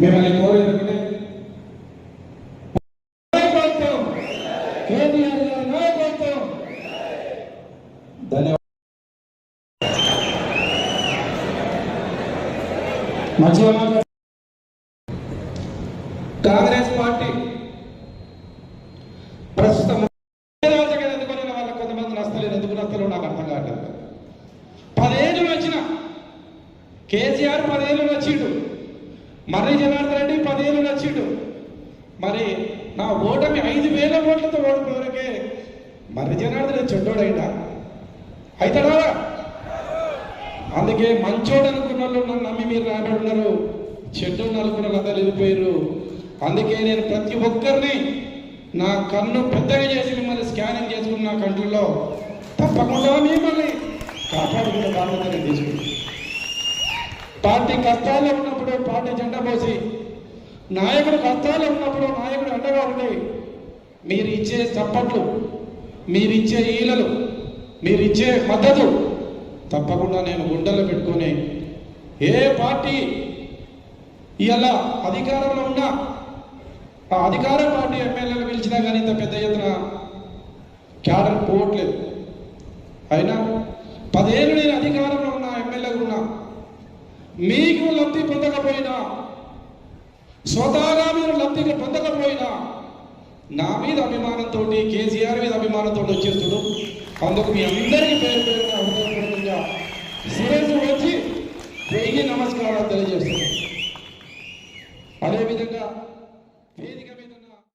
మిమ్మల్ని కోరేది ఒకటే ధన్యవాదాలు. మంచిగా కాంగ్రెస్ పార్టీ ప్రస్తుతం రాజకీయాలు ఎందుకున్న వాళ్ళ కొంతమంది నష్టలేదు ఎందుకు నష్టలు నాకు అర్థం కావట్లేదు. పదేళ్ళు వచ్చిన కేసీఆర్ పదేళ్ళు వచ్చిండు మర్రి జనార్దన్ రెడ్డి పదేళ్ళు వచ్చిండు మరి నా ఓటమి ఐదు వేల ఓట్లతో ఓడిపోరకే మర్రి జనార్దన్ రెడ్డి చెడ్డోడైందా అవుతాడా అందుకే మంచోడు అనుకున్న వాళ్ళు నన్ను నమ్మి మీరు రాబడున్నారు చెడ్డోడు అనుకున్న వాళ్ళు వెళ్ళిపోయారు. అందుకే నేను ప్రతి ఒక్కరిని నా కన్ను పెద్దగా చేసి మిమ్మల్ని స్కానింగ్ చేసుకున్న నా కంట్లలో తప్పకుండా మిమ్మల్ని కాపాడుకునే బాధ్యత నేను పార్టీ కష్టాల్లో ఉన్నప్పుడు పార్టీ జెండా పోసి నాయకుడు కష్టాల్లో ఉన్నప్పుడు నాయకుడు అండగా ఉండి మీరు ఇచ్చే చప్పట్లు మీరు ఇచ్చే ఈలలు మీరు ఇచ్చే మద్దతు తప్పకుండా నేను గుండెలు పెట్టుకొని ఏ పార్టీ ఇలా అధికారంలో ఉన్నా ఆ అధికార పార్టీ ఎమ్మెల్యేలు పిలిచినా కానీ ఇంత పెద్ద ఎత్తున క్యాడర్ పోవట్లేదు. అయినా పదేళ్ళు నేను అధికారం మీకు లబ్ధి పొందకపోయినా స్వతహాగా మీరు లబ్ధికి పొందకపోయినా నా మీద అభిమానంతో కేసీఆర్ మీద అభిమానంతో వచ్చేస్తుడు అందుకు మీ అందరికీ పేరు పేరుగా హృదయపూర్వకంగా వచ్చి వెయ్యి నమస్కారాలు తెలియజేస్తున్నాను. అదేవిధంగా వేదిక